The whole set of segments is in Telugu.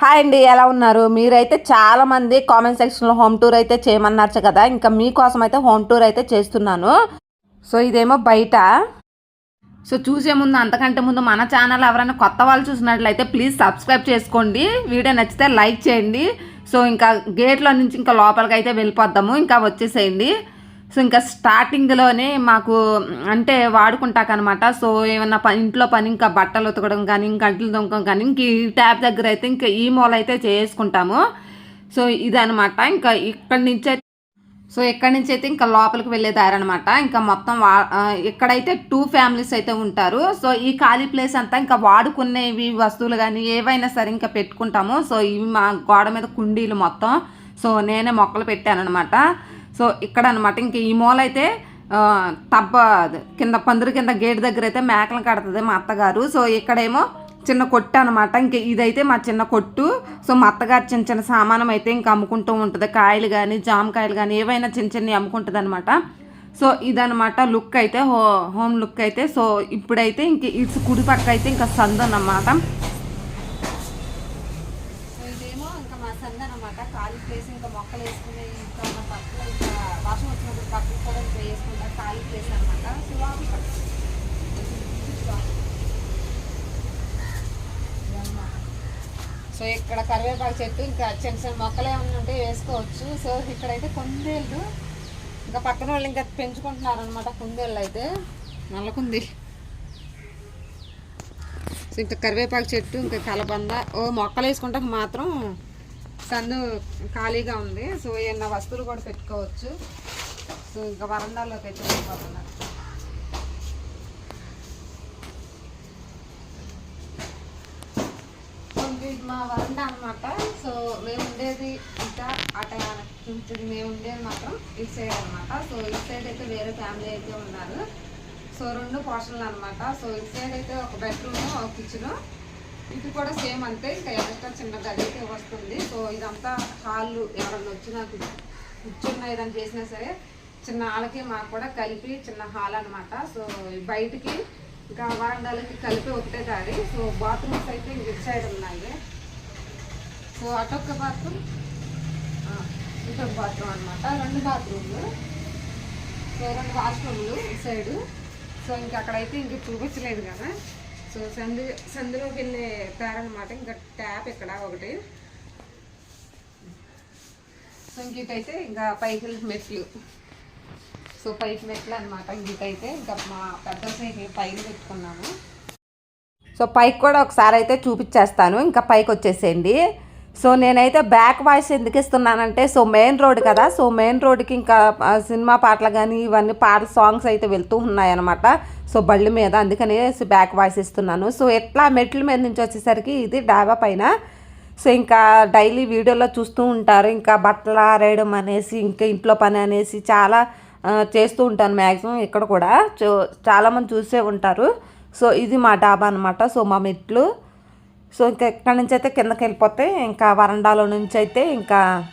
హాయ్ అండి ఎలా ఉన్నారు? మీరైతే చాలా మంది కామెంట్ సెక్షన్లో హోమ్ టూర్ అయితే చేయమన్నారు కదా ఇంకా మీకోసం అయితే హోమ్ టూర్ అయితే చేస్తున్నాను. సో ఇదేమో బయట. సో చూసే ముందు అంతకంటే ముందు మన ఛానల్ ఎవరైనా కొత్త వాళ్ళు చూసినట్లయితే ప్లీజ్ సబ్స్క్రైబ్ చేసుకోండి. వీడియో నచ్చితే లైక్ చేయండి. సో ఇంకా గేట్లో నుంచి ఇంకా లోపలికి అయితే వెళ్ళిపోద్దాము. ఇంకా వచ్చేసేయండి. సో ఇంకా స్టార్టింగ్లోనే మాకు అంటే వాడుకుంటాకనమాట. సో ఏమన్నా పని ఇంట్లో పని ఇంకా బట్టలు ఉతకడం కానీ ఇంకా అంట్లు దొంగం కానీ ఇంక ఈ ట్యాప్ దగ్గర అయితే ఇంకా ఈ మూల అయితే చేసుకుంటాము. సో ఇదనమాట. ఇంకా ఇక్కడి నుంచి అయితే సో ఇక్కడి నుంచి అయితే ఇంకా లోపలికి వెళ్ళే దారి అనమాట ఇంకా మొత్తం వా ఇక్కడైతే టూ ఫ్యామిలీస్ అయితే ఉంటారు. సో ఈ ఖాళీ ప్లేస్ అంతా ఇంకా వాడుకునేవి వస్తువులు కానీ ఏవైనా సరే ఇంకా పెట్టుకుంటాము. సో ఇవి మా గోడ మీద కుండీలు మొత్తం. సో నేనే మొక్కలు పెట్టాను అనమాట సో ఇక్కడ అనమాట ఇంక ఈ మూల అయితే తబ్బ కింద పందిరి కింద గేట్ దగ్గర అయితే మేకలు కడుతుంది మా అత్తగారు. సో ఇక్కడేమో చిన్న కొట్టు అనమాట. ఇంక ఇదైతే మా చిన్న కొట్టు. సో మా అత్తగారు చిన్న చిన్న సామానం అయితే ఇంకా అమ్ముకుంటూ ఉంటుంది. కాయలు కానీ జామకాయలు కానీ ఏవైనా చిన్న చిన్నవి అమ్ముకుంటుంది అనమాట సో ఇదనమాట లుక్ అయితే హో హోమ్ లుక్ అయితే. సో ఇప్పుడైతే ఇంక ఇటు కుడి పక్క అయితే ఇంకా సందు అన్నమాట సో ఇదేమో ఇంకా మా సందు అనమాట ఖాళీ ప్లేస్ ఇంకా మొక్కలు వేసుకునే ఇంకా ఉన్న పక్కన ఇంకా వర్షం వచ్చినప్పుడు పక్కన కూడా ఇంకా వేసుకుంటా ఖాళీ ప్లేస్ అనమాట సో లోపలికి రండి. సో ఇక్కడ కరివేపాకు చెట్టు ఇంకా చిన్న చిన్న మొక్కలు ఏమైనా ఉంటే వేసుకోవచ్చు. సో ఇక్కడైతే కుందేళ్ళు ఇంకా పక్కన వాళ్ళు ఇంకా పెంచుకుంటున్నారు అనమాట కుందేళ్ళు అయితే. నల్లకుంది. సో ఇంకా కరివేపాకు చెట్టు ఇంకా కలబంద. ఓ మొక్కలు వేసుకుంటాక మాత్రం సందు ఖాళీగా ఉంది. సో ఏమన్నా వస్తువులు కూడా పెట్టుకోవచ్చు. సో ఇంకా వరండాలోకి అయితే వెళ్ళిపోతున్నారు సో ఇది మా వరండ అనమాట సో మేము ఉండేది ఇంకా అట ఇది మేము ఉండేది మాత్రం ఇటు సైడ్ అనమాట సో ఇటు సైడ్ అయితే వేరే ఫ్యామిలీ అయితే ఉన్నారు. సో రెండు పోర్షన్లు అనమాట సో ఇటు సైడ్ అయితే ఒక బెడ్రూమ్ ఒక కిచెను. ఇది కూడా సేమ్ అంతే. ఇంకా ఎక్స్ట్రా చిన్న గది అయితే వస్తుంది. సో ఇదంతా హాల్ ఎవరన్నా వచ్చినా కూర్చున్నా ఏదైనా చేసినా సరే చిన్న వాళ్ళకి మాకు కూడా కలిపి చిన్న హాల్ అనమాట సో బయటికి ఇంకా వరండాలకి కలిపి ఒకటే దారి సో బాత్రూమ్స్ అయితే ఇంక ఇటు సైడ్ ఉన్నాయి. సో అటొక్క బాత్రూమ్ ఇటొక బాత్రూమ్ అనమాట రెండు బాత్రూమ్లు. సో రెండు వాష్రూమ్లు ఇటు సైడు. సో ఇంక అక్కడైతే ఇంక చూపించలేదు కదా. సో సందు సందులోకి వెళ్ళే అనమాట ఇంకా ట్యాప్ ఇక్కడ ఒకటి. సో ఇంకైతే ఇంకా పైకి మెట్లు. సో పైకి మెట్లు అనమాట ఇంకైతే ఇంకా మా పెద్ద సైకిల్ పైన పెట్టుకున్నాము. సో పైకి కూడా ఒకసారి అయితే చూపించేస్తాను. ఇంకా పైకి వచ్చేసేయండి. సో నేనైతే బ్యాక్ వాయిస్ ఎందుకు ఇస్తున్నానంటే సో మెయిన్ రోడ్ కదా సో మెయిన్ రోడ్కి ఇంకా సినిమా పాటలు కానీ ఇవన్నీ పాట సాంగ్స్ అయితే వెళ్తూ ఉన్నాయన్నమాట. సో బళ్ళు మీద అందుకని బ్యాక్ వాయిస్ ఇస్తున్నాను. సో ఎట్లా మెట్ల మీద నుంచి వచ్చేసరికి ఇది డాబా పైన. సో ఇంకా డైలీ వీడియోలో చూస్తూ ఉంటారు. ఇంకా బట్టలు ఆరేయడం అనేసి ఇంకా ఇంట్లో పని అనేసి చాలా చేస్తూ ఉంటాను మ్యాక్సిమం ఇక్కడ కూడా. చూ- చాలామంది చూసే ఉంటారు. సో ఇది మా డాబా అనమాట సో మా మెట్లు. సో ఇంకా ఇక్కడ నుంచి అయితే కిందకి వెళ్ళిపోతే ఇంకా వరండాలో నుంచి అయితే ఇంకా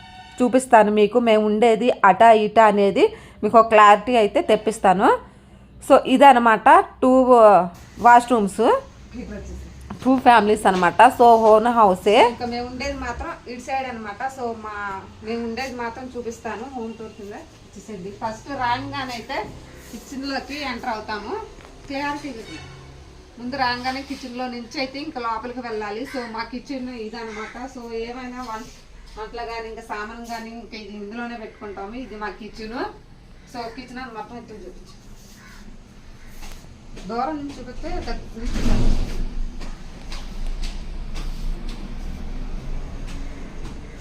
చూపిస్తాను మీకు. మేము ఉండేది అట ఇట అనేది మీకు ఒక క్లారిటీ అయితే తెప్పిస్తాను. సో ఇదనమాట టూ వాష్రూమ్స్. టూ ఫ్యామిలీస్ అనమాట సో హోన్ హౌసే ఇంకా మేము ఉండేది మాత్రం ఇటు సైడ్ అనమాట సో మా మేము ఉండేది మాత్రం చూపిస్తాను. హోమ్ టూర్ కింద వచ్చేసింది ఫస్ట్ రాగానైతే కిచెన్లోకి ఎంటర్ అవుతాము. క్లియారిటీ ముందు రాగానే కిచెన్లో నుంచి అయితే ఇంకా లోపలికి వెళ్ళాలి. సో మా కిచెన్ ఇదనమాట సో ఏమైనా వంట వంటలు కానీ ఇంకా సామాన్ కానీ ఇంకా ఇది ఇందులోనే పెట్టుకుంటాము. ఇది మా కిచెన్ సో కిచెన్ అని మొత్తం అయితే చూపించు. దూరం నుంచి చూపిస్తే దగ్గర నుంచి చూపిస్తాను.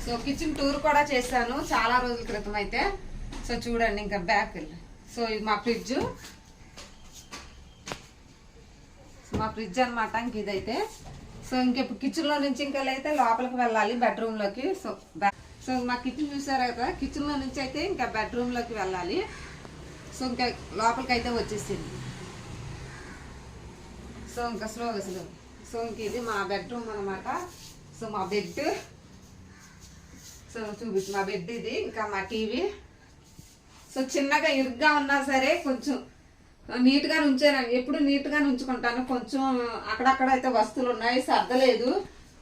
సో కిచెన్ టూర్ కూడా చేశాను చాలా రోజుల క్రితం అయితే. సో చూడండి ఇంకా బ్యాక్ సో ఇది మా ఫ్రిడ్జ్ మా ఫ్రిడ్జ్ అనమాట ఇంక ఇదైతే. సో ఇంకెప్పుడు కిచెన్లో నుంచి ఇంకా అయితే లోపలికి వెళ్ళాలి బెడ్రూమ్లోకి సో సో మా కిచెన్ చూసారు కదా? కిచెన్లో నుంచి అయితే ఇంకా బెడ్రూమ్లోకి వెళ్ళాలి. సో ఇంకా లోపలికి అయితే వచ్చేసింది. సో ఇంకా స్లోగా స్లో సో ఇంక ఇది మా బెడ్రూమ్ అనమాట సో మా బెడ్ సో చూపించు మా బెడ్ ఇది ఇంకా మా టీవీ సో చిన్నగా ఇరుగ్గా ఉన్నా సరే కొంచెం నీట్గా ఉంచాను ఎప్పుడు నీట్గా ఉంచుకుంటాను కొంచెం అక్కడక్కడ అయితే వస్తువులు ఉన్నాయి సర్దలేదు.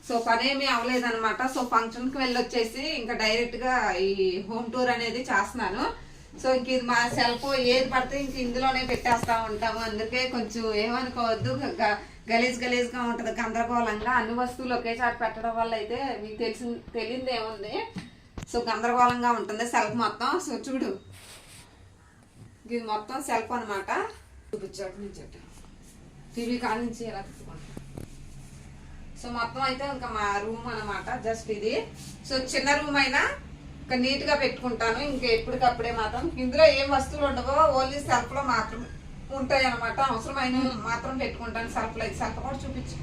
సో పని ఏమీ అవ్వలేదన్నమాట. సో ఫంక్షన్కి వెళ్ళొచ్చేసి ఇంకా డైరెక్ట్గా ఈ హోమ్ టూర్ అనేది చేస్తున్నాను. సో ఇంక ఇది మా సెల్ఫ్ ఏది పడితే ఇంక ఇందులోనే పెట్టేస్తా ఉంటాము. అందుకే కొంచెం ఏమనుకోవద్దు గలీజ్ గలీజ్గా ఉంటది గందరగోళంగా. అన్ని వస్తువులు ఒకేసారి పెట్టడం వల్ల అయితే మీకు తెలిసి తెలియదు ఏముంది సో గందరగోళంగా ఉంటుంది సెల్ఫ్ మొత్తం. సో చూడు. ఇది మొత్తం సెల్ఫ్ అనమాట చూపించాడు నుంచి టీవీ కాడ నుంచి ఎలా సో మొత్తం అయితే ఇంకా మా రూమ్ అన్నమాట జస్ట్ ఇది. సో చిన్న రూమ్ అయినా ఇంకా నీట్గా పెట్టుకుంటాను. ఇంకా ఎప్పటికప్పుడే మాత్రం. ఇందులో ఏం వస్తువులు ఉండవో ఓన్లీ సెల్ఫ్లో ఉంటాయి అనమాట అవసరమైన మాత్రం పెట్టుకుంటాను. సెల్ఫ్లో సెల్ఫ్ కూడా చూపించు.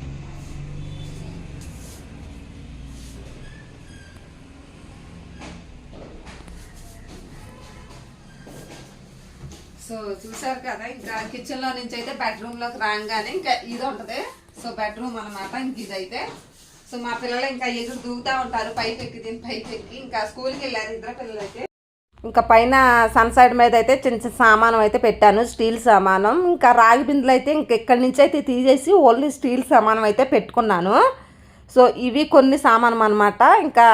సో చూసారు కదా ఇంకా కిచెన్లో నుంచి అయితే బెడ్రూమ్లోకి రాగానే ఇంకా ఇది ఉంటది. సో బెడ్రూమ్ అన్నమాట ఇంక ఇదైతే. సో మా పిల్లలు ఇంకా ఎదురు దూకుతా ఉంటారు. పైకి ఎక్కి దీని పైకి ఎక్కి ఇంకా స్కూల్కి వెళ్ళారు ఇద్దరు పిల్లలు అయితే ఇంకా పైన సన్ సైడ్ మీద అయితే చిన్న చిన్న సామానం అయితే పెట్టాను స్టీల్ సామానం. ఇంకా రాగి బిందులు అయితే ఇంక ఇక్కడి నుంచి అయితే తీసేసి ఓన్లీ స్టీల్ సామానం అయితే పెట్టుకున్నాను. సో ఇవి కొన్ని సామానం అనమాట ఇంకా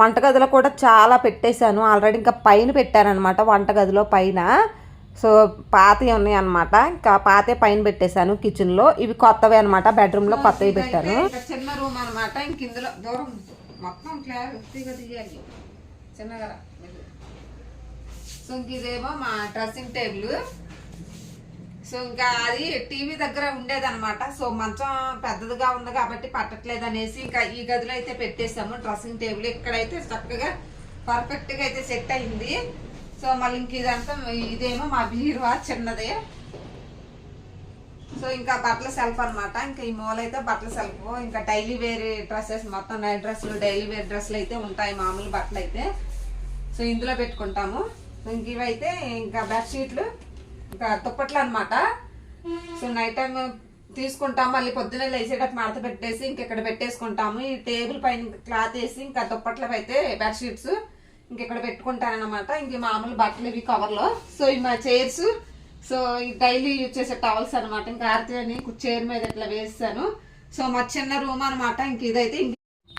వంటగదిలో కూడా చాలా పెట్టేశాను. ఆల్రెడీ ఇంకా పైన పెట్టానమాట వంటగదిలో పైన. సో పాతవి ఉన్నాయి అనమాట ఇంకా పాతే పైన పెట్టేశాను కిచెన్లో. ఇవి కొత్తవి అనమాట బెడ్రూమ్లో కొత్తవి పెట్టాను. చిన్న రూమ్ అనమాట ఇంక ఇందులో దూరం మొత్తం క్లారిటీగా తీయాలి. చిన్నగా. సో ఇంక ఇదేమో మా డ్రెస్సింగ్ టేబుల్. సో ఇంకా అది టీవీ దగ్గర ఉండేదన్నమాట. సో మంచం పెద్దదిగా ఉంది కాబట్టి పట్టట్లేదు అనేసి ఇంకా ఈ గదిలో అయితే పెట్టేసాము డ్రెస్సింగ్ టేబుల్ ఇక్కడైతే చక్కగా పర్ఫెక్ట్గా అయితే సెట్ అయింది. సో మళ్ళీ ఇంక ఇదంతా ఇదేమో మా బీరువా చిన్నది. సో ఇంకా బట్టల సెల్ఫ్ అనమాట ఇంకా ఈ మూల అయితే బట్టల సెల్ఫ్. ఇంకా డైలీ వేర్ డ్రెస్సెస్ మొత్తం నైట్ డ్రెస్సులు డైలీ వేర్ డ్రెస్సులు అయితే ఉంటాయి మామూలు బట్టలు అయితే. సో ఇందులో పెట్టుకుంటాము. ఇంక ఇవైతే ఇంకా బెడ్షీట్లు ఇంకా దుప్పట్లు అనమాట సో నైట్ టైం తీసుకుంటాం మళ్ళీ పొద్దున్నే లేచేటప్పుడు మడత పెట్టేసి ఇంకెక్కడ పెట్టేసుకుంటాము. ఈ టేబుల్ పైన క్లాత్ వేసి ఇంకా దుప్పట్లు అయితే బెడ్షీట్స్ ఇంక ఇక్కడ పెట్టుకుంటానమాట ఇంక మామూలు బట్టలు ఇవి కవర్లో సో ఈ మా చైర్స్ సో ఈ డైలీ యూజ్ చేసే టవల్స్ అనమాట ఇంకా ఆర్తి అని చైర్ మీద ఇట్లా వేస్తాను. సో మా చిన్న రూమ్ అనమాట ఇంక ఇదైతే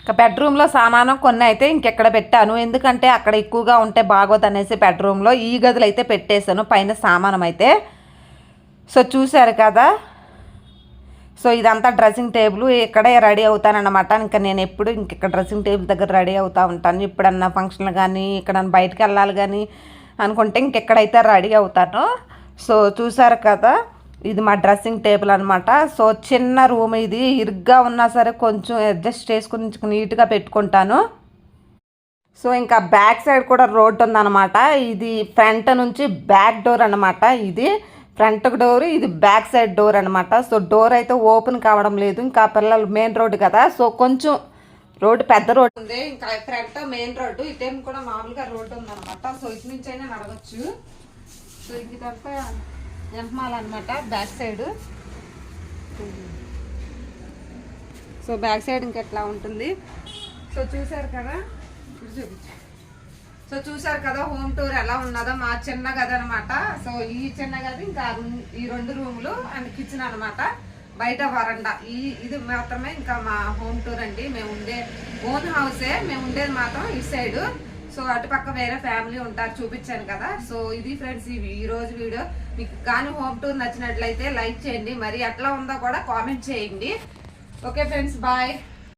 ఇంకా బెడ్రూమ్లో సామానం కొన్ని అయితే ఇంకెక్కడ పెట్టాను. ఎందుకంటే అక్కడ ఎక్కువగా ఉంటే బాగోదు అనేసి బెడ్రూమ్లో ఈ గదులు అయితే పెట్టేశాను పైన సామానం అయితే సో చూశారు కదా. సో ఇదంతా డ్రెస్సింగ్ టేబుల్ ఇక్కడే రెడీ అవుతానన్నమాట. ఇంకా నేను ఎప్పుడు ఇంకెక్కడ డ్రెస్సింగ్ టేబుల్ దగ్గర రెడీ అవుతూ ఉంటాను. ఇప్పుడన్నా ఫంక్షన్లు కానీ ఇక్కడ బయటకు వెళ్ళాలి కానీ అనుకుంటే ఇంకెక్కడైతే రెడీ అవుతాను. సో చూసారు కదా. ఇది మా డ్రెస్సింగ్ టేబుల్ అనమాట సో చిన్న రూమ్ ఇది. ఇరుగ్గా ఉన్నా సరే కొంచెం అడ్జస్ట్ చేసుకుని నీట్గా పెట్టుకుంటాను. సో ఇంకా బ్యాక్ సైడ్ కూడా రోడ్ ఉందన్నమాట. ఇది ఫ్రంట్ నుంచి బ్యాక్ డోర్ అన్నమాట ఇది. ఫ్రంట్ డోర్ ఇది బ్యాక్ సైడ్ డోర్ అన్నమాట. సో డోర్ అయితే ఓపెన్ కావడం లేదు. ఇంకా పిల్లలు మెయిన్ రోడ్ కదా. సో కొంచెం రోడ్ పెద్ద రోడ్ ఉంది. ఇంకా ఫ్రంట్ మెయిన్ రోడ్డు. ఇటేం కూడా మామూలుగా రోడ్డు ఉందన్నమాట. సో ఇటు నుంచి అయినా నడవచ్చు. సో ఇదంతా జంపమాల అనమాట back side. So back side ఇంకెట్లా ఉంటుంది? సో చూసారు కదా? ఇప్పుడు చూపించు సో చూసారు కదా హోమ్ టూర్ ఎలా ఉన్నదో మా చిన్న గది అనమాట సో ఈ చిన్న గది ఇంకా ఈ రెండు రూములు అండ్ కిచెన్ అనమాట బయట వరండా. ఈ ఇది మాత్రమే ఇంకా మా హోమ్ టూర్ అండి. మేము ఉండే ఓన్ హౌసే. మేము ఉండేది మాత్రం ఈ సైడు. సో అటుపక్క వేరే ఫ్యామిలీ ఉంటారు చూపించాను కదా. సో ఇది ఫ్రెండ్స్ ఈ ఈ రోజు వీడియో. మీకు కానీ హోమ్ టూర్ నచ్చినట్లయితే లైక్ చేయండి. మరి ఎట్లా ఉందో కూడా కామెంట్ చేయండి. Okay friends bye.